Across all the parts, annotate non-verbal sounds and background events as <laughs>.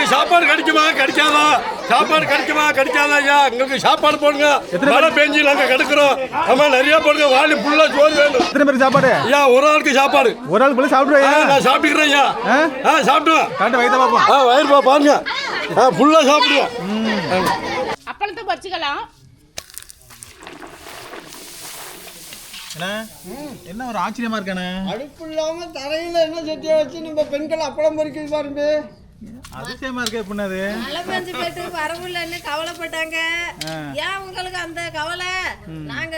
உங்களுக்கு சாப்பாடு கிடைக்குமா? கிடைக்காதா? சாப்பாடு கிடைக்குமா? கிடைக்காதா? ஐயா உங்களுக்கு சாப்பாடு போடுங்க. மழை பெஞ்சு நாங்க கிடக்குறோம். ஆமா நிறைய போடுங்க. வாலி ஃபுல்லா சோறு வேணும். எத்தனை பேருக்கு சாப்பாடு? ஐயா ஒரு ஆளுக்கு சாப்பாடு. ஒரு ஆள் போல ஆ, சாப்பிடுவாயா நான் சாப்பிட்டுக்கிறேன் ஐயா. ஆ? ஆ சாப்பிடுவேன் கரெக்டாக வயிற்ற பார்ப்போம் ஆ வயிறுப்பா பாருங்க. ஆ ஃபுல்லா சாப்பிடுவேன் அப்பளத்தை வச்சுக்கலாம் என்ன? என்ன ஒரு ஆச்சரியமா இருக்கானே? அடுப்பு இல்லாம தரையில என்ன சட்டியை வச்சு நம்ம பெண்கள் அப்பளம் பொறிக்குது பாருங்க. அதிசயமா இருக்கு எப்படின்னா அது மழை பெஞ்சு போயிட்டு வரமுல்லன்னு கவலைப்பட்டாங்க ஏன் உங்களுக்கு அந்த கவலை? நாங்க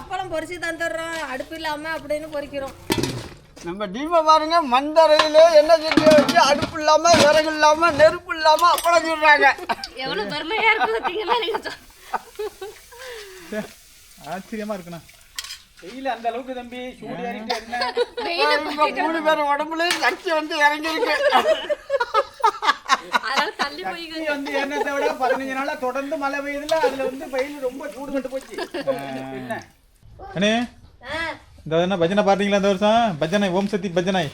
அப்பளம் பொரிச்சு தந்துடுறோம். அடுப்பு இல்லாம அப்படின்னு பொரிக்கிறோம் நம்ம டீமை பாருங்க மண் தரையில என்ன சட்டியை வச்சு அடுப்பு இல்லாம விறகு இல்லாம நெருப்பு இல்லாம அப்பளம் சொல்றாங்க எவ்வளவு பெருமையா இருக்கு ஆச்சரியமா இருக்குண்ணா. வெயில் அந்த அளவுக்கு தம்பி சூடு ஏறிட்டு என்ன? மூணு பேர் உடம்புல சக்தி வந்து இறங்கியிருக்கு. அதனால தள்ளி போய் வெயில் வந்து என்னத்தை விட பதினஞ்சு நாளா தொடர்ந்து மழை பெய்யுதுல அதுல வந்து வெயில் ரொம்ப சூடு கட்டு போச்சு. என்ன? அண்ணே இந்த என்ன பஜனை பாத்தீங்களா இந்த வருஷம்? பஜனை ஓம் சக்தி பஜனை.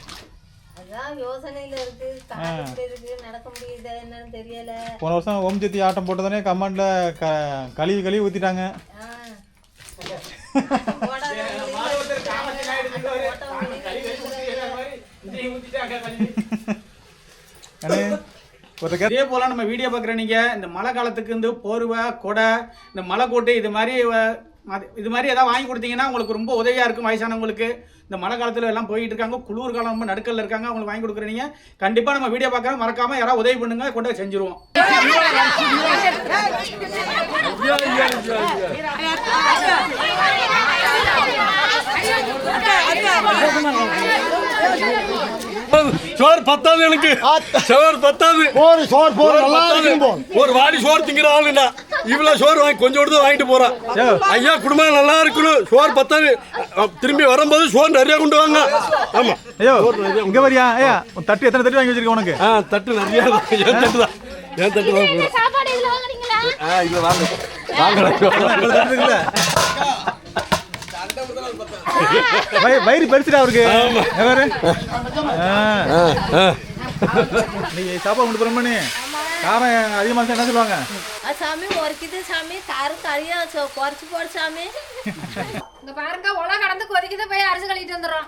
போன வருஷம் ஓம் சக்தி ஆட்டம் போட்டதானே கமாண்ட்ல க கழுவி கழுவி ஊத்திட்டாங்க. ஒரு இதே போல நம்ம வீடியோ பார்க்குற நீங்க இந்த மழை காலத்துக்கு வந்து போர்வை கொடை இந்த மலை கோட்டு இது மாதிரி அது- இது மாதிரி எதாவது வாங்கி கொடுத்தீங்கன்னா உங்களுக்கு ரொம்ப உதவியாக இருக்கும் வயசானவங்களுக்கு. இந்த மழை காலத்தில் எல்லாம் போயிட்டு இருக்காங்க. குளிர் காலம் ரொம்ப நடுக்கல்ல இருக்காங்க. அவங்களுக்கு வாங்கி கொடுக்குறீங்க கண்டிப்பாக நம்ம வீடியோ பார்க்குறோம் மறக்காமல் யாராவது உதவி பண்ணுங்க. கொண்டு போய் செஞ்சுருவோம். சோறு பத்தாது எனக்கு. சோறு பத்தாது. போர் சோறு போர் சோறு நல்லா பத்தாது. இருக்கும் போர் ஒரு வாடி சோறு திங்கிற ஆளுண்ணா இவ்வளவு சோறு வாங்கி கொஞ்சோடு தான் வாங்கிட்டு போறேன் ஐயா குடும்பம் நல்லா இருக்கணும். சோறு பத்தாது. திரும்பி வரும்போது சோறு நிறைய கொண்டு வாங்க. ஆமா. ஐயோ இங்க வரியா? ஐயா தட்டு எத்தனை தட்டு வாங்கி வச்சிருக்க உனக்கு? ஆ தட்டு நிறைய. என் தட்டு தான். என் தட்டு தான். ஆ இல்ல வாங்க. வாங்கலாம் இவ்வளவு தட்டு இருக்குல்ல? வயி- வயிறு பெருசுடா அவருக்கு. எவரு? நீ சாப்பாடு கொண்டு போறோம்னு காரம் அதிகமா இருந்தா என்ன சொல்லுவாங்க? சாமி ஒரிக்குது சாமி. காரு கறியா சொ- குறைச்சு போடு சாமி. இங்க பாருங்க உலக கடந்து கொதிக்குது போய் அரிசி கழிட்டு வந்துடுறோம்.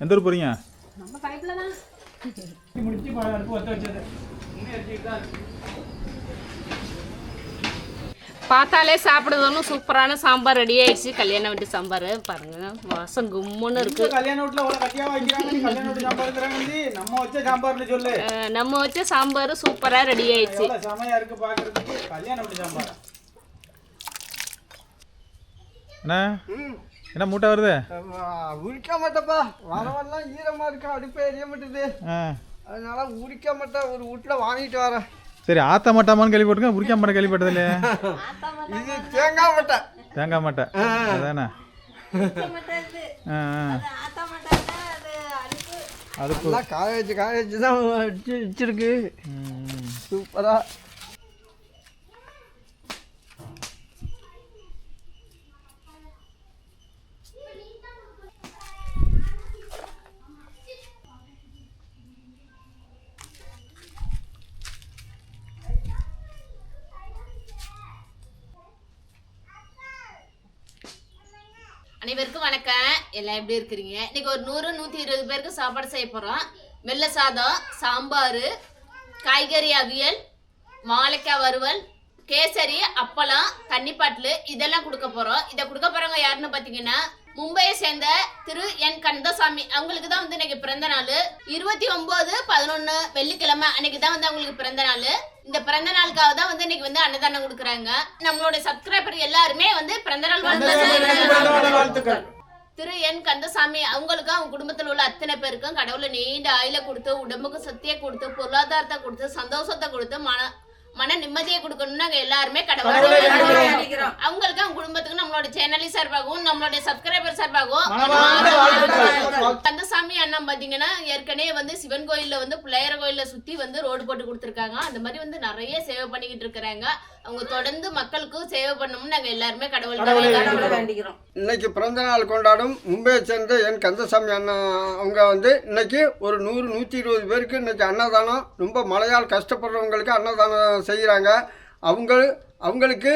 எந்த ஊர் போறீங்க? நம்ம பைப்ல தான். முடிச்சு அடுப்பு வச்சது இன்னும் எரிச்சுக்கிட்டு தான் இருக்கு. பார்த்தாலே சாப்பிடுறதும் சூப்பரான சாம்பார் ரெடி ஆயிடுச்சு. கல்யாண வீட்டு சாம்பார். பாருங்க வாசம் கும்முன்னு இருக்கு. கல்யாண வீட்டுல நம்ம வச்ச சாம்பார்னு சொல்லு. அஹ் நம்ம வச்ச சாம்பார் சூப்பரா ரெடி ஆயிடுச்சு. என்ன மூட்டை வருது? உரிக்க மாட்டப்பா. வரவெல்லாம் ஈரமா இருக்கா? அடுப்பு எரிய மாட்டுது. அதனால உரிக்க மாட்டேன் ஒரு வீட்டுல வாங்கிட்டு வரேன். சரி ஆத்த மாட்டாமான்னு கேள்விப்பட்டிருக்கேன் உரிக்க மாட்டேன் கேள்விப்பட்டது இல்லையா இது தேங்காய் மட்டை. தேங்காய் மாட்டை. அதானே? அதுக்கு நல்லா காய வச்சு காய வச்சு தான் வச்சு வச்சிருக்கு. ம். அனைவருக்கும் வணக்கம். எல்லாம் எப்படி இருக்கிறீங்க? இன்னைக்கு ஒரு நூறு நூற்றி இருபது பேருக்கு சாப்பாடு செய்ய போகிறோம் வெள்ளை சாதம் சாம்பார் காய்கறி அவியல் வாழைக்காய் வறுவல் கேசரி அப்பளம் தண்ணிப்பாட்டில் இதெல்லாம் கொடுக்க போகிறோம் இதை கொடுக்க போகிறவங்க யாருன்னு பார்த்தீங்கன்னா மும்பையை சேர்ந்த திரு. என். கந்தசாமி. அவங்களுக்கு தான் வந்து இன்னைக்கு பிறந்த நாள். இருபத்தி ஒம்பது பதினொன்று வெள்ளிக்கிழமை அன்னைக்கு தான் வந்து அவங்களுக்கு பிறந்த நாள். இந்த பிறந்த நாளுக்காக தான் வந்து இன்னைக்கு வந்து அன்னதானம் கொடுக்குறாங்க. நம்மளோட சப்ஸ்கிரைபர் எல்லாருமே வந்து பிறந்த நாள் வாழ்த்து வாழ்த்துக்கள். திரு என் கந்தசாமி அவங்களுக்கும் அவங்க குடும்பத்தில் உள்ள அத்தனை பேருக்கும் கடவுளை நீண்ட ஆயில கொடுத்து உடம்புக்கு சக்தியை கொடுத்து பொருளாதாரத்தை கொடுத்து சந்தோஷத்தை கொடுத்து மன மன நிம்மதியை கொடுக்கணும்னு நாங்க எல்லாருமே கடவுளை. அவங்களுக்கு அவங்க குடும்பத்துக்கு நம்மளோட சேனல் சார்பாகவும் நம்மளுடைய சப்ஸ்கிரைபர் சார்பாகவும். கந்தசாமி அண்ணன் பாத்தீங்கன்னா ஏற்கனவே வந்து சிவன் கோயில்ல வந்து பிள்ளையார கோயில்ல சுத்தி வந்து ரோடு போட்டு கொடுத்துருக்காங்க. அந்த மாதிரி வந்து நிறைய சேவை பண்ணிக்கிட்டு இருக்கிறாங்க. அவங்க தொடர்ந்து மக்களுக்கும் சேவை பண்ணணும்னு நாங்க எல்லாருமே கடவுளை வேண்டிக்கிறோம். இன்னைக்கு பிறந்த நாள் கொண்டாடும். மும்பையை சேர்ந்த என் கந்தசாமி அண்ணா அவங்க வந்து இன்னைக்கு ஒரு நூறு நூற்றி இருபது பேருக்கு இன்னைக்கு அன்னதானம். ரொம்ப மழையால் கஷ்டப்படுறவங்களுக்கு அன்னதானம் செய்கிறாங்க. அவங்க அவங்களுக்கு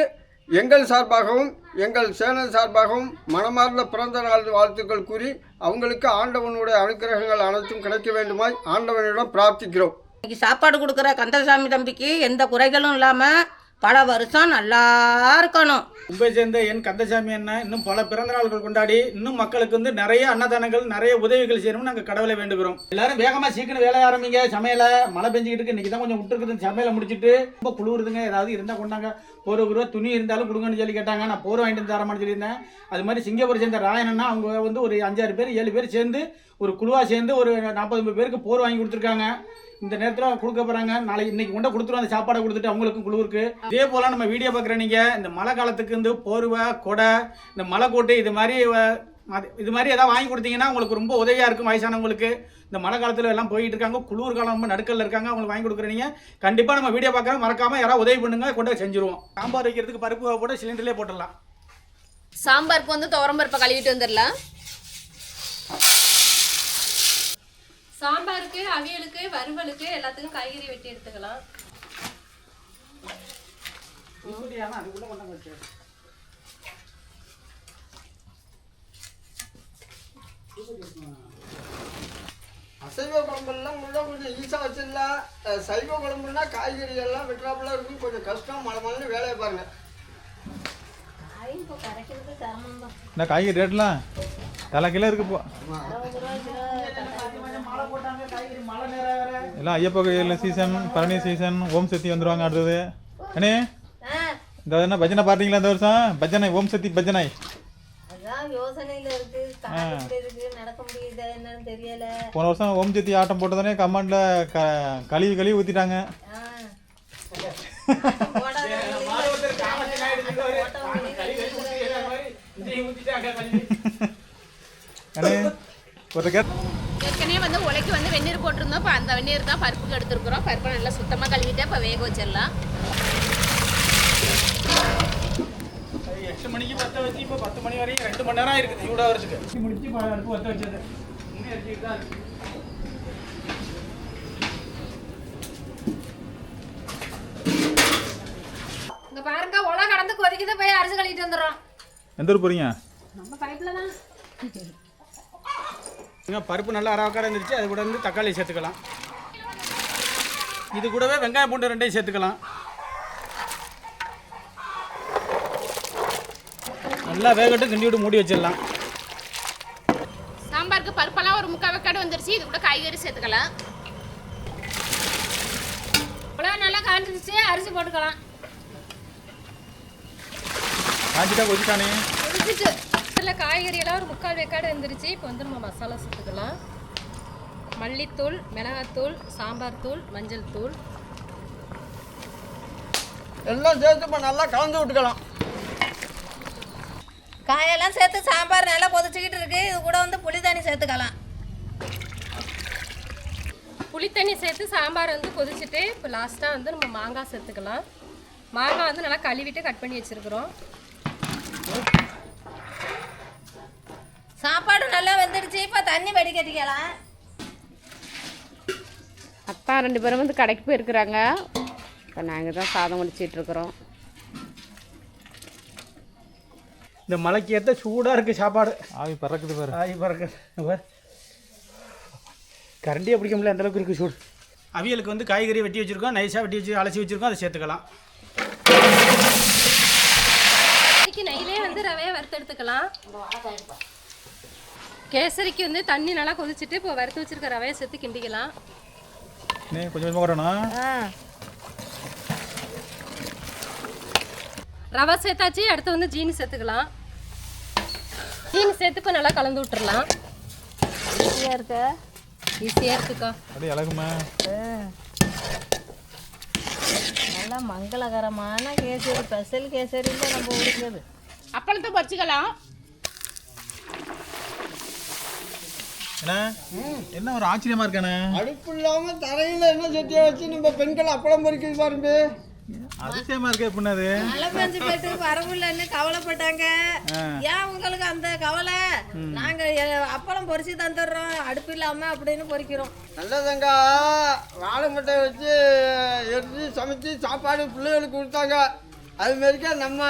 எங்கள் சார்பாகவும் எங்கள் சேனல் சார்பாகவும் மனமார்ந்த பிறந்த நாள் வாழ்த்துக்கள் கூறி அவங்களுக்கு ஆண்டவனுடைய அனுக்கிரகங்கள் அனைத்தும் கிடைக்க வேண்டுமாய் ஆண்டவனிடம் பிரார்த்திக்கிறோம். இன்னைக்கு சாப்பாடு கொடுக்குற கந்தசாமி தம்பிக்கு எந்த குறைகளும் இல்லாமல் பல வருஷம் நல்லா இருக்கணும். மும்பை சேர்ந்த என் கந்தசாமி அண்ணன் இன்னும் பல பிறந்த நாள்கள் கொண்டாடி இன்னும் மக்களுக்கு வந்து நிறைய அன்னதானங்கள் நிறைய உதவிகள் செய்யணும்னு நாங்கள் கடவுளை வேண்டுகிறோம். எல்லாரும் வேகமா சீக்கிரம் வேலைய ஆரம்பிங்க. சமையல மழை பெஞ்சிக்கிட்டு இருக்கு. இன்னைக்கு தான் கொஞ்சம் விட்டுருக்குது சமையலை முடிச்சிட்டு ரொம்ப குளிருதுங்க. ஏதாவது இருந்தால் கொண்டாங்க. ஒரு ரூபா துணி இருந்தாலும் கொடுங்கன்னு சொல்லி கேட்டாங்க. நான் போர் வாங்கிட்டு வந்து தரமான்னு சொல்லியிருந்தேன். அது மாதிரி சிங்கப்பூர் சேர்ந்த ராயனன்னா அவங்க வந்து ஒரு அஞ்சாறு பேர் ஏழு பேர் சேர்ந்து ஒரு குழுவா சேர்ந்து ஒரு நாற்பது பேருக்கு போர் வாங்கி கொடுத்துருக்காங்க. இந்த நேரத்தில் கொடுக்க போறாங்க. நாளைக்கு இன்னைக்கு கொண்ட கொடுத்துருவோம் அந்த சாப்பாடை கொடுத்துட்டு அவங்களுக்கும் குழுவுக்கு இதே போல நம்ம வீடியோ பார்க்குற நீங்க இந்த மழை காலத்துக்கு வந்து போர்வை கொடை இந்த மலை கோட்டு இது மாதிரி இது மாதிரி ஏதாவது வாங்கி கொடுத்தீங்கன்னா உங்களுக்கு ரொம்ப உதவியா இருக்கும் வயசானவங்களுக்கு. இந்த மழை காலத்தில் எல்லாம் போயிட்டு இருக்காங்க. குளிர் காலம் ரொம்ப நடுக்கல்ல இருக்காங்க. அவங்களுக்கு வாங்கி கொடுக்குறீங்க கண்டிப்பாக நம்ம வீடியோ பார்க்குற மறக்காம யாராவது உதவி பண்ணுங்க. கொண்டு செஞ்சுருவோம். சாம்பார் வைக்கிறதுக்கு பருப்பு போட்டு சிலிண்டர்லேயே போட்டுடலாம். சாம்பாருக்கு வந்து துவரம்பருப்பை கழுவிட்டு வந்துடலாம். சாம்பாருக்கு அவியலுக்கு வறுவலுக்கு எல்லாத்துக்கும் காய்கறி வெட்டி எடுத்துக்கலாம். அசைவ குழம்புலாம் உள்ள கொஞ்சம் ஈஸியாக வச்சிடலாம். சைவ குழம்புனா காய்கறி எல்லாம் வெட்டுறாப்புல இருக்கும் கொஞ்சம் கஷ்டம். மழை மழை வேலையை பாருங்க. என்ன காய்கறி ரேட்லாம்? தலை கிலோ இருக்கு இப்போ. எல்லாம் ஐயப்ப கோயில் சீசன் பழனி சீசன் ஓம் சக்தி வந்துருவாங்க அடுத்தது. அண்ணே இந்த என்ன பஜனை பார்த்தீங்களா இந்த வருஷம்? பஜனை ஓம் சக்தி பஜனை. போன வருஷம் ஓம் சக்தி ஆட்டம் போட்டதானே கமாண்டில் கழுவி கழுவி ஊற்றிட்டாங்க ஆ. போடாத அண்ணே ஒரு கேட் ஏற்கனவே வந்து உலைக்கு வந்து வெந்நீர் போட்டிருந்தோம். இப்போ அந்த வெந்நீர் தான் பருப்புக்கு எடுத்துருக்குறோம். பருப்பை நல்லா சுத்தமாக கழுவிட்டு இப்போ வேக வச்சிடலாம். எட்டு மணிக்கு பத்த வச்சு இப்போ பத்து மணி வரைக்கும் ரெண்டு மணி நேரம் இருக்குது இவ்வளோ வரதுக்கு முடிச்சு ப- அடுப்பு பற்ற வச்சது. இன்னும் எரிச்சிட்டு தான் இருக்கு. இங்க பாருங்க உலக கடந்து கொதிக்குது. போய் அரிசி கழுவிட்டு வந்துடுறோம். எந்த ஊர் போகிறீங்க நம்ம பைப்ல தான் இங்க பருப்பு நல்லா அரவக்கார இருந்துச்சு அது கூட வந்து தக்காளி சேர்த்துக்கலாம். இது கூடவே வெங்காயம் பூண்டு ரெண்டையும் சேர்த்துக்கலாம். நல்லா வேகட்டும் கிண்டி விட்டு மூடி வச்சிடலாம். சாம்பாருக்கு பருப்பெல்லாம் ஒரு முக்கால் வெக்காடு வந்துருச்சு இது கூட காய்கறி சேர்த்துக்கலாம். உலக நல்லா காஞ்சிருச்சு அரிசி போட்டுக்கலாம். காஞ்சிட்டா கொதிட்டானே கொதிச்சிட்டு இதில் காய்கறி எல்லாம் ஒரு முக்கால் வெக்காடு வந்துருச்சு இப்போ வந்து நம்ம மசாலா சேர்த்துக்கலாம் மல்லித்தூள் மிளகாத்தூள் சாம்பார் தூள் மஞ்சள் தூள். எல்லாம் சேர்த்து இப்போ நல்லா கலந்து விட்டுக்கலாம். காயெல்லாம் சேர்த்து சாம்பார் நல்லா கொதிச்சுக்கிட்டு இருக்கு. இது கூட வந்து புளி தண்ணி சேர்த்துக்கலாம். புளித்தண்ணி சேர்த்து சாம்பார் வந்து கொதிச்சுட்டு இப்போ லாஸ்ட்டாக வந்து நம்ம மாங்காய் சேர்த்துக்கலாம். மாங்காய் வந்து நல்லா கழுவிட்டு கட் பண்ணி வச்சுருக்குறோம். சாப்பாடு நல்லா வெந்துடுச்சு. இப்போ தண்ணி வடிகட்டிக்கலாம் அக்கா ரெண்டு பேரும் வந்து கடைக்கு போயிருக்கிறாங்க. இப்போ நாங்கள் தான் சாதம் வடிச்சிட்டு இருக்கிறோம். இந்த மலைக்கு ஏற்ற சூடாக இருக்குது சாப்பாடு. ஆவி பறக்குது பாரு. ஆகி பறக்க பார். கரண்டியே பிடிக்க முடியல அந்த அளவுக்கு இருக்குது சூடு. அவியலுக்கு வந்து காய்கறி வெட்டி வச்சுருக்கோம். நைஸாக வெட்டி வச்சு அலசி வச்சுருக்கோம். அதை சேர்த்துக்கலாம். நெய்லே வந்து ரவையை வறுத்தெடுத்துக்கலாம். கேசரிக்கு வந்து தண்ணி நல்லா கொதிச்சுட்டு இப்போ வறுத்து வச்சிருக்க ரவையை சேர்த்து கிண்டிக்கலாம். கொஞ்சம் கொஞ்சமாக வரணும் ரவை சேர்த்தாச்சு அடுத்து வந்து ஜீனி சேர்த்துக்கலாம். ஜீனி சேர்த்து இப்போ நல்லா கலந்து விட்டுறலாம். ஈஸியாக இருக்கு? ஈஸியாக இருக்குக்கா. அப்படியே இலகுமா நல்லா மங்களகரமான கேசரி ஸ்பெஷல் கேசரி தான் நம்ம ஊருக்கு அப்பளத்தை பறிச்சுக்கலாம். என்ன என்ன ஒரு ஆச்சரியமா இருக்கானே அடுப்பு இல்லாமல் தரையில் என்ன சட்டியை வச்சு நம்ம பெண்கள் அப்பளம் பொறிக்கிறது பாருங்க. அதிசயமா இருக்கே புண்ணது. மழை பெஞ்சு போயிட்டு வரவில்லைன்னு கவலைப்பட்டாங்க? ஏன் உங்களுக்கு அந்த கவலை? நாங்க அப்பளம் பொரிச்சு தந்துடுறோம். அடுப்பு இல்லாம அப்படின்னு பொரிக்கிறோம் நல்லதங்க. வாழை முட்டை வச்சு எரிஞ்சு சமைச்சு சாப்பாடு பிள்ளைகளுக்கு கொடுத்தாங்க. அது மாதிரிக்கா நம்ம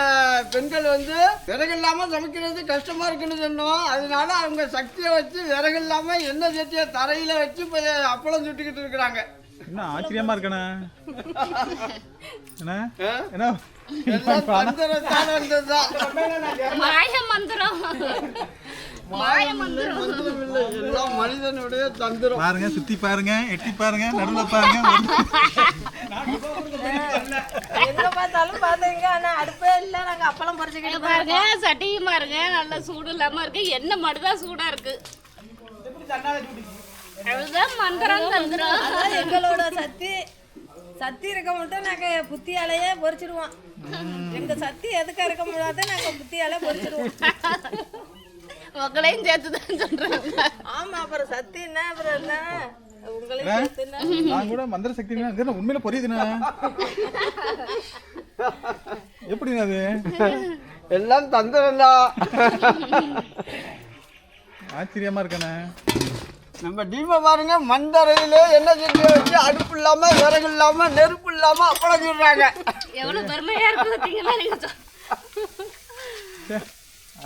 பெண்கள் வந்து விறகு இல்லாமல் சமைக்கிறது கஷ்டமாக இருக்குன்னு சொன்னோம். அதனால அவங்க சக்தியை வச்சு விறகு இல்லாமல் எண்ணெய் சட்டியை தரையில் வச்சு இப்போ அப்பளம் சுட்டுக்கிட்டு இருக்கிறாங்க. என்ன ஆச்சரியமா இருக்கானே என்ன? என்ன? மந்திரம். மனிதனுடைய தந்திரம். பாருங்க சுத்தி பாருங்க எட்டி பாருங்க நடுவுல பாருங்க. எங்க பார்த்தாலும் பாத்தீங்க. ஆனா அடுப்பே இல்ல. நாங்க அப்பளம் பொரிச்சுக்கிட்டு பாருங்க சட்டியும் பாருங்க. நல்ல சூடு இல்லாம இருக்கு. எண்ணெய் மட்டும்தான் சூடா இருக்கு. அதுதான் மந்திரம் தந்திரம். எங்களோட சக்தி சக்தி இருக்க மட்டும் நாங்க புத்தியாலேயே பொரிச்சிடுவோம் எங்க சக்தி எதுக்கு இருக்க முடியாத நாங்க புத்தியாலே பொரிச்சிடுவோம் உங்களையும் சேர்த்து தான் சொல்றாங்க ஆமா அப்புறம் சக்தி என்ன அப்புறம் என்ன? என்ன? நான் கூட மந்திர சக்தி உண்மையில புரியுதுண்ணா எப்படி அது? எல்லாம் தந்திரம் தான் ஆச்சரியமா இருக்கானே. நம்ம டீமை பாருங்க எண்ணெய் சட்டியை வச்சு அடுப்பு இல்லாம விறகு இல்லாம நெருப்பு இல்லாம அப்பளம் சுடுறாங்க எவ்வளவு பெருமையா இருக்கு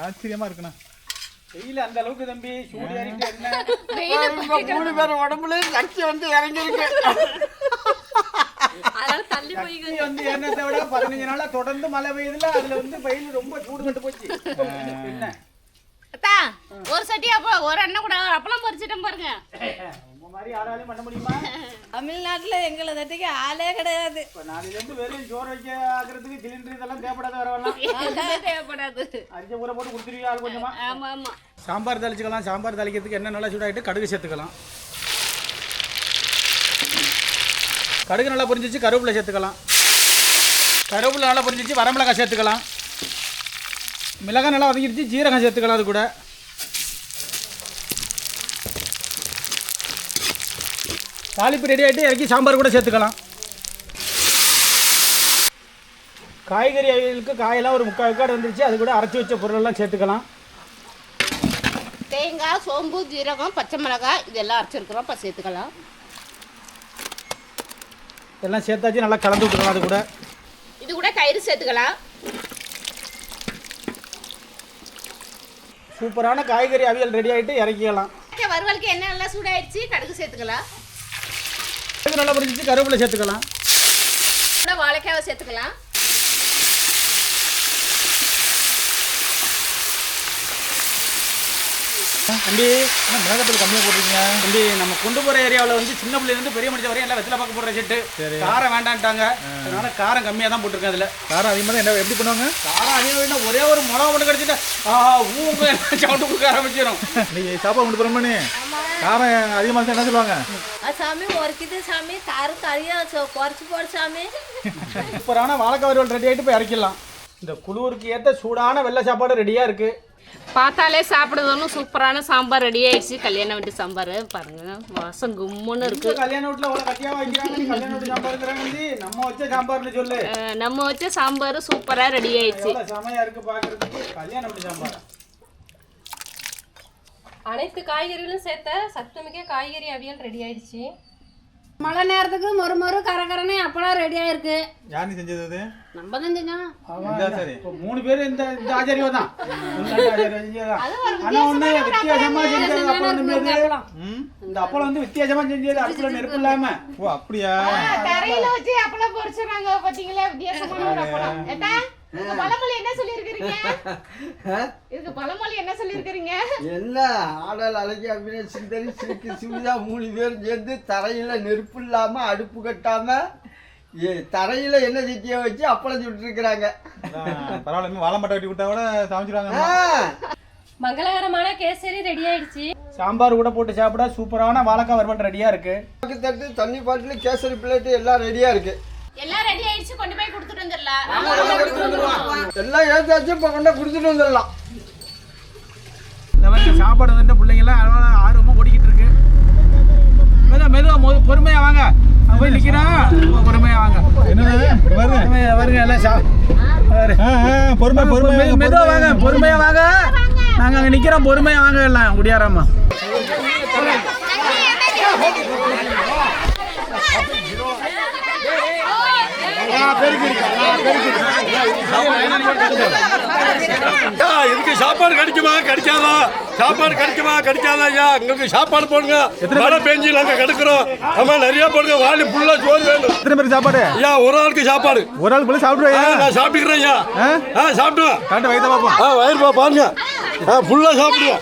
ஆச்சரியமா இருக்குண்ணா வெயில் அந்த அளவுக்கு தம்பி சூடு ஏறிட்டு என்ன மூணு பேர் உடம்புலயும் சக்தி வந்து இறங்கியிருக்கு. அதனால தள்ளி போய் வெயில் வந்து என்னத்தை விட பதினஞ்சு நாளா தொடர்ந்து மழை பெய்யுதுல அதுல வந்து வெயில் ரொம்ப சூடு கட்டு போச்சு. என்ன ஒரு சட்டி அப்போ ஒரு அண்ணன் கூட அப்பளம் பொரிச்சிட்டேன் பாருங்க. மாதிரி யாராலையும் பண்ண முடியுமா? <laughs> தமிழ்நாட்டுல எங்களை தட்டிக்கு ஆளே கிடையாது. இப்ப நாளையில இருந்து வெறும் சோறு வைக்க ஆக்குறதுக்கு சிலிண்டர் இதெல்லாம் தேவைப்படாத வரவெல்லாம் <laughs> தேவைப்படாது. அரிஞ்ச ஊற போட்டு கொடுத்துருவீங்க ஆள் கொஞ்சமா. ஆமா ஆமா. சாம்பார் தாளிச்சுக்கலாம் சாம்பார் தாளிக்கிறதுக்கு என்ன நல்லா சூடாகிட்டு கடுகு சேர்த்துக்கலாம். கடுகு நல்லா பொரிஞ்சிச்சு கருவேப்பிலை சேர்த்துக்கலாம். கருவேப்பிலை நல்லா பொரிஞ்சிச்சு வரமிளகாய் சேர்த்துக்கலாம். மிளகாய் நல்லா வதங்கிடுச்சு ஜீரகம் சேர்த்துக்கலாம் அது கூட. தாளிப்பு ரெடி ஆகிட்டு இறக்கி சாம்பார் கூட சேர்த்துக்கலாம். காய்கறி அவியலுக்கு காயெல்லாம் ஒரு முக்கால் விக்காடு வந்துருச்சு. அது கூட அரைச்சி வச்ச பொருளெல்லாம் சேர்த்துக்கலாம். தேங்காய் சோம்பு ஜீரகம் பச்சை மிளகாய் இதெல்லாம் அரைச்சிருக்கிறோம் இப்போ சேர்த்துக்கலாம். எல்லாம் சேர்த்தாச்சு நல்லா கலந்து விட்டுக்கலாம் அது கூட. இது கூட தயிர் சேர்த்துக்கலாம். சூப்பரான காய்கறி அவியல் ரெடி ஆகிட்டு இறக்கிக்கலாம். வறுவலுக்கு எண்ணெய் நல்லா சூடாயிடுச்சு? கடுகு சேர்த்துக்கலாம். நல்லா புரிஞ்சிச்சு கருவேப்பிலை சேர்த்துக்கலாம் வாழைக்காவை சேர்த்துக்கலாம் தம்பி என்ன மிளகாத்தூள் கம்மியா போடுறீங்க தம்பி நம்ம கொண்டு போகிற ஏரியாவில் வந்து சின்ன பிள்ளைலேருந்து பெரிய மனுஷன் வரையும் எல்லாம் வெத்தலை பார்க்க போடுற செட்டு காரம் வேண்டான்ட்டாங்க அதனால காரம் கம்மியாக தான் போட்டிருக்கேன் அதில் காரம் அதிகமாக தான் என்ன எப்படி பண்ணுவாங்க காரம் அதிகம் வேணா ஒரே ஒரு மிளகா மட்டும் கிடச்சிட்டா ஆ ஊங்க சவுண்டு கொடுக்க ஆரம்பிச்சிடும் நீங்க சாப்பாடு கொண்டு போறோம்னு காரம் அதிகமாக என்ன சொல்லுவாங்க? சாமி ஒருக்குது சாமி. காரம் கறியா சொ- குறைச்சு போடு சாமி. சூப்பரான வாழைக்காய் வறுவல் ரெடி ஆகிட்டு போய் இறக்கிடலாம் இந்த குளிருக்கு ஏற்ற சூடான வெள்ளை சாப்பாடு ரெடியாக இருக்குது பார்த்தாலே சாப்பிடுறதும் சூப்பரான சாம்பார் ரெடி ஆயிடுச்சு. கல்யாண வீட்டு சாம்பார் பாருங்க. வாசம் கும்முன்னு இருக்கு. கல்யாண வீட்டில் நம்ம வச்ச சாம்பார்னு சொல்லு. அஹ் நம்ம வச்ச சாம்பார் சூப்பராக ரெடி ஆயிடுச்சு எவ்வளோ செமையாக இருக்குது பார்க்குறதுக்கு கல்யாண வீட்டு சாம்பார் அனைத்து காய்கறிகளும் சேர்த்த சத்துமிக்க காய்கறி அவியல் ரெடி ஆயிடுச்சு. மழை நேரத்துக்கு மொறு மொறு கரகரன்னு அப்பளம் ரெடி ஆயிருக்கு. யார் நீ செஞ்சது அது? நம்ம தான் செஞ்சோம். சரி இப்போ மூணு பேர் இந்த இந்த ஆச்சாரியம் தான். ஆனா ஒண்ணு வித்தியாசமா செஞ்சது அப்பளம் இந்த அப்பளம் வந்து வித்தியாசமா செஞ்சது. அடுப்புல நெருப்பு இல்லாம. ஓ அப்படியா? தரையில வச்சு அப்பளம் பொரிச்சுறாங்க. பாத்தீங்களா? வித்தியாசமான ஒரு அப்பளம். ஏட்டா பழமொழி என்ன சொல்லியிருக்கிறீங்க? இதுக்கு பழமொழி என்ன சொல்லியிருக்கிறீங்க? என்ன? ஆடல் அழகி அப்படின்னு சிந்தரி சிரிக்கு சிவிதா மூணு பேரும் சேர்ந்து தரையில நெருப்பு இல்லாம அடுப்பு கட்டாம ஏ, தரையில எண்ணெய் சட்டியை வச்சு அப்பளம் சுட்டுருக்குறாங்க. அதான், பரவாயில்ல. இன்னும் வாழை மட்டை வெட்டி விட்டா கூட சமைச்சிருவாங்க மங்களகரமான கேசரி ரெடி ஆயிடுச்சு. சாம்பார் கூட போட்டு சாப்பிட சூப்பரான வாழைக்காய் வறுவல் ரெடியா இருக்கு. தட்டு தண்ணி பாட்டில் கேசரி பிளேட்டு எல்லாம் ரெடியா இருக்கு. எல்லாம் ரெடி ஆயிடுச்சு கொண்டு போய் கொடுத்துட்டு வந்துடலாம். எல்லாம் ஏற்றாச்சு இப்போ கொண்டா கொடுத்துட்டு வந்துடலாம். இந்த மாதிரி சாப்பாடு வந்து பிள்ளைங்களாம் அதனால ஆர்வமாக ஓடிக்கிட்டு இருக்கு. மெதுவா மெதுவா மொ- பொறுமையா வாங்க. அங்க போய் நிக்கிறோம் பொறுமையா வாங்க. வருங்க. எல்லாம் சா பொறுமை பொறுமை மெதுவா வாங்க பொறுமையா வாங்க. நாங்க அங்க நிக்கிறோம் பொறுமையா வாங்க எல்லாம். முடியாராமா இதுக்கு சாப்பாடு கிடைக்குமா? கிடைக்காதா? சாப்பாடு கிடைக்குமா? கிடைக்காதா ஐயா? எங்களுக்கு சாப்பாடு போடுங்க. மழை பெஞ்சு நாங்க கிடக்குறோம். ஆமா நிறைய போடுங்க. வாலி ஃபுல்லா சோறு வேணும். எத்தனை பேருக்கு சாப்பாடு? ஐயா ஒரு ஆளுக்கு சாப்பாடு. ஒரு ஆள் போல ஆ, சாப்பிடுவாயா நான் சாப்பிட்டுக்கிறேன் ஐயா. ஆ? சாப்பிட்டுவேன் கரெக்டாக வயிற்ற பார்ப்போம் ஆ வயிறு பா பாருங்க. ஆ ஃபுல்லா சாப்பிடுவேன்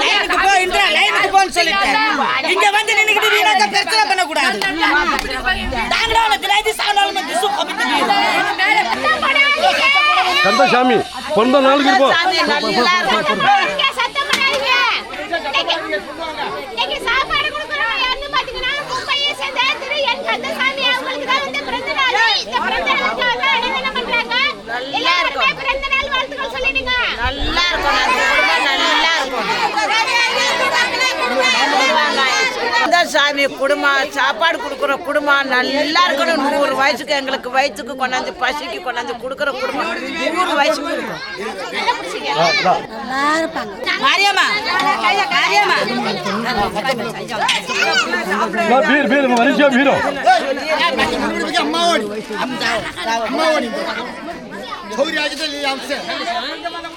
லைனுக்கு போ இன்றா லைனுக்கு போன்னு சொல்லிட்டேன் இங்க. வந்து நின்னுக்கிட்டு வீணாக்க பிரச்சனை பண்ணக்கூடாது. தாங்கடா உனக்கு. லைதி சாணாலும் திசு கந்தசாமி பிறந்த நாளுக்கு இருப்போம் சத்தம் பண்ணாதீங்க இன்னைக்கு- இன்னைக்கு சாப்பாடு கொடுக்குறோம் யாருன்னு பாத்தீங்கன்னா மும்பையை சேர்ந்த திரு என் கந்தசாமி அவங்களுக்கு தான் வந்து பிறந்த நாள் இந்த பிறந்த நாளுக்கு வந்து அன்னதானம் பண்றாங்க எல்லாருக்குமே பிறந்த நாள் வாழ்த்துக்கள் சொல்லிடுங்க நல்லா இருக்கும் அந்த குடும்பம் நல்லா இருக்கும் இந்த சாமி குடும்பம் சாப்பாடு கொடுக்குற குடும்பம் நல்லா இருக்கணும். நூறு வயசுக்கு எங்களுக்கு வயிற்றுக்கு கொண்டாந்து பசிக்கு கொண்டாந்து கொடுக்குற குடும்பம் நூறு வயசுக்கு மாரியம்மா. மாரியம்மா. பீர் பீர் வரிசையா பீரும் சரோஜா தேவையில்லாத பிரச்சனை உண்டு பண்ணுங்க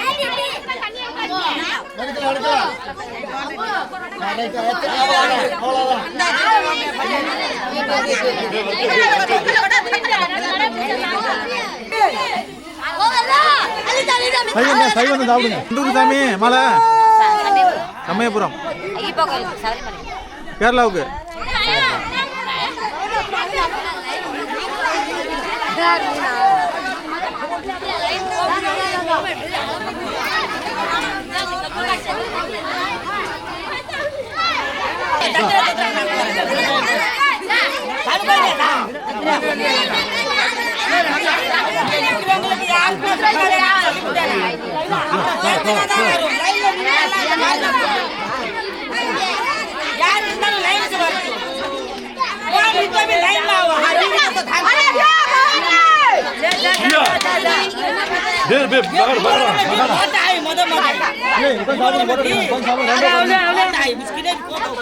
சைவம் சாப்பிடுங்க எந்த சாமி மலை சமயபுரம் கேரளாவுக்கு Yeah. இருந்தாலும் லைனுக்கு வரட்டும் யார் இருந்தாலும் லைன்ல ஐயா பீர் பீர் பகர் பகர் ஆகி முத முத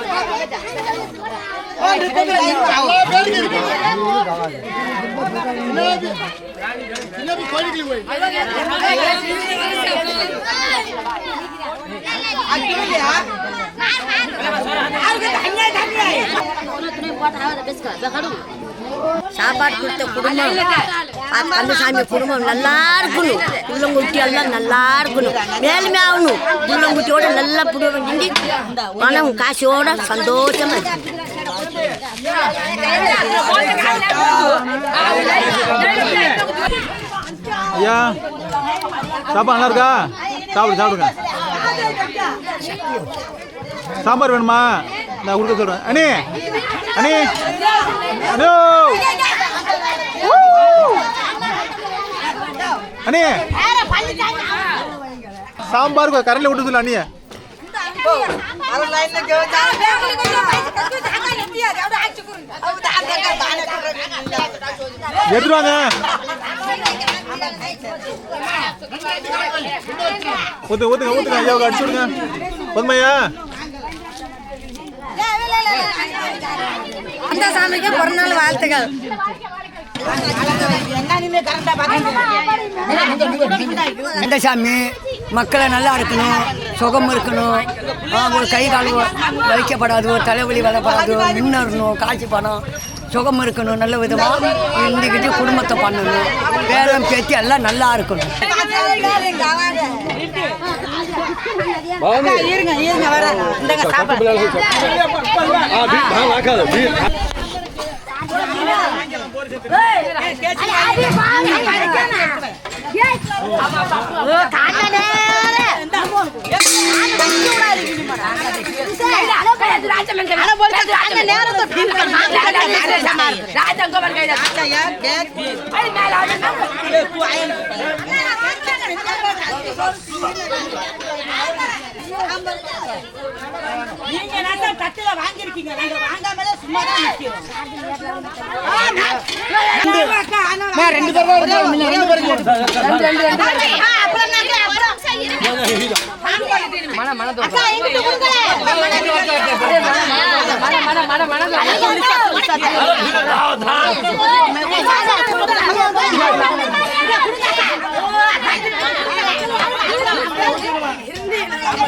சாப்பாடு கொடுத்த குடும்பம் அந்த கந்தசாமி குடும்பம் நல்லா இருக்கணும். புள்ளங்குட்டி எல்லாம் நல்லா இருக்கணும் மேலுமே ஆகணும். புள்ளங்குட்டியோட நல்லா புடுவ வேண்டி பணம் காசோட சந்தோஷமா. ஐயா சாப்பாடு நல்லா இருக்கா சாப்பிடு சாப்பிடுங்க. சாம்பார் வேணுமா? நான் கொடுக்க சொல்றேன். அண்ணி அண்ணி அண்ணோ அண்ணி. சாம்பார் கரையில் விட்டு சொல்லு அண்ணிய எடுத்துருவாங்க ஊத்துங்க ஊத்துங்க. ஊத்துங்க ஐயாவுக்கு அடிச்சு விடுங்க. போதுமையா அந்த சாமிக்கு பிறந்தநாள் வாழ்த்துக்கள். இந்த சாமி? மக்களை நல்லா இருக்கணும் சுகம் இருக்கணும். ஒரு கை கால் வைக்கப்படாது ஒரு தலைவலி வரப்படாது மின்னறணும் காய்ச்சி பணம் சுகம் இருக்கணும் நல்ல விதமாக இருந்துக்கிட்டு குடும்பத்தை பண்ணணும். பேரம் பேத்தி எல்லாம் நல்லா இருக்கணும். இருங்க இருங்க வர இந்த சாப்பாடு ஆ, வீ- ஆ, வாக்காத, வீ- நீங்க நல்லா தட்டுல வாங்கிருக்கீங்க நாங்க வாங்காமலே சும்மா தான் நிக்கிறோம் ரெண்டு பேரும்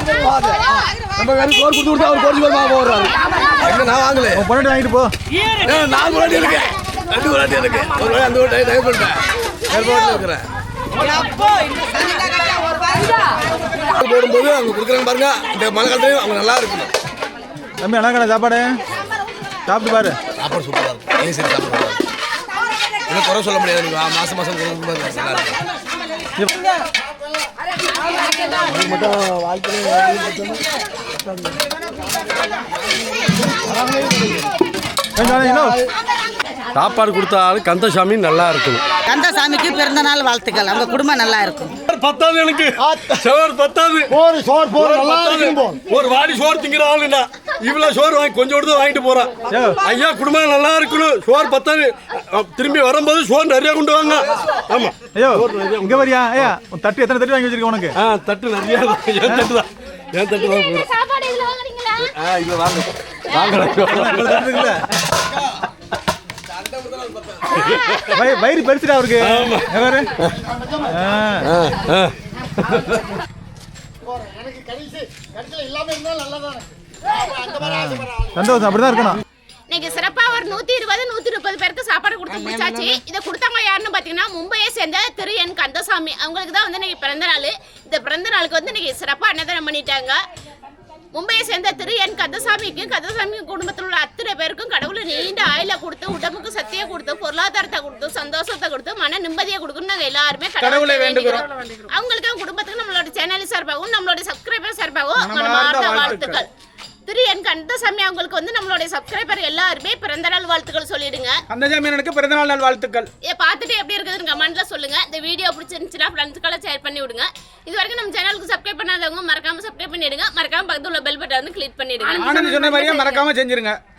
நம்ம வெறும் சோறு கொடுத்து கொடுத்தா அவர் கோரிச்சு போய் போடுறாரு எங்க நான் வாங்கல உன் பொண்ணாட்டி வாங்கிட்டு போ ஏன் நாலு வாட்டி ரெண்டு வாட்டி இருக்கு ஒரு வாட்டி அந்த டைம் டைப் பண்ணிட்டேன் ஏர்போர்ட்ல இருக்கிறேன் போடும்போது அவங்க கொடுக்குறாங்க பாருங்க இந்த மழை காலத்துலயும் அவங்க நல்லா இருக்கணும் தம்பி நல்லா கடை சாப்பாடு சாப்பிட்டு பாரு சாப்பாடு சூப்பராக இருக்கும் ஏன் சரி குறை சொல்ல முடியாது நீங்க மாதம் கொடுக்கும்போது நல்லா இருக்கும் மட்டும் சாப்பாடு கொடுத்தாலும் கந்தசாமி நல்லா இருக்கணும் கந்தசாமிக்கு பிறந்த நாள் வாழ்த்துக்கள். அவங்க குடும்பம் நல்லா இருக்கும். பத்தாது எனக்கு. சோறு பத்தாது. ஒரு சோறு போடு நல்லா பத்தாது. இருக்கும் போ. ஒரு வாடி சோறு திங்கிற ஆளுண்ணா இவ்வளவு சோறு வாங்கி கொஞ்சம் வாங்கிட்டு போறான். ஐயா குடும்பம் நல்லா இருக்கணும். சோறு பத்தாது. திரும்பி வரும்போது சோறு நிறைய கொண்டு வாங்க. ஆமா. ஐயோ இங்க வரியா? ஐயா உன் தட்டு எத்தனை தட்டு வாங்கி வச்சிருக்க உனக்கு? ஆ தட்டு நிறைய. என் தட்டு தான். என் தட்டு தான். போதும். சாப்பாடு இதுல வாங்குறீங்களா? ஆ இதுல வாங்க? வயி- வயிறு பெருசுடா அவருக்கு. சந்தோஷம் அப்படிதான் இருக்கணும். பேருக்கு சாப்பாடு கொடுத்து முடிச்சாச்சு. இதை கொடுத்தவங்க யாருன்னு பாத்தீங்கன்னா மும்பையை சேர்ந்த திரு என் கந்தசாமி. அவங்களுக்கு தான் வந்து இன்னைக்கு பிறந்த நாள். இந்த பிறந்த நாளுக்கு வந்து இன்னைக்கு சிறப்பா அன்னதானம் பண்ணிட்டாங்க. மும்பையை சேர்ந்த திரு என் கந்தசாமிக்கு கந்தசாமி குடும்பத்தில் உள்ள அத்தனை பேருக்கும் கடவுளை நீண்ட ஆயில கொடுத்து உடம்புக்கு சக்தியை கொடுத்து பொருளாதாரத்தை கொடுத்து சந்தோஷத்தை கொடுத்து மன நிம்மதியை கொடுக்கணும் நாங்க எல்லாருமே கடவுளை வேண்டுகிறோம். அவங்களுக்கு அவங்க குடும்பத்துக்கு நம்மளோட சேனல் சார்பாகவும் நம்மளோட சப்ஸ்கிரைபர் சார்பாகவும் வாழ்த்துக்கள். திரு என் கந்தசாமி அவங்களுக்கு வந்து நம்மளுடைய சப்ஸ்கிரைபர் எல்லாருமே பிறந்த நாள் வாழ்த்துக்கள் சொல்லிடுங்க. கந்தசாமியனுக்கு பிறந்த நாள் நல் வாழ்த்துக்கள். இதை பார்த்துட்டு எப்படி இருக்குதுன்னு கமெண்ட்ல சொல்லுங்க. இந்த வீடியோ பிடிச்சிருந்துச்சுன்னா ஃப்ரெண்ட்ஸ்க்கெல்லாம் ஷேர் பண்ணி விடுங்க. இது வரைக்கும் நம்ம சேனலுக்கு சப்ஸ்கிரைப் பண்ணாதவங்க மறக்காம சப்ஸ்கிரைப் பண்ணிடுங்க. மறக்காம பக்கத்துல உள்ள பெல் பட்டன் வந்து கிளிக் பண்ணிடுங்க. ஆனந்த் சொன்ன மாதிரியே மறக்காம செஞ்சிருங்க.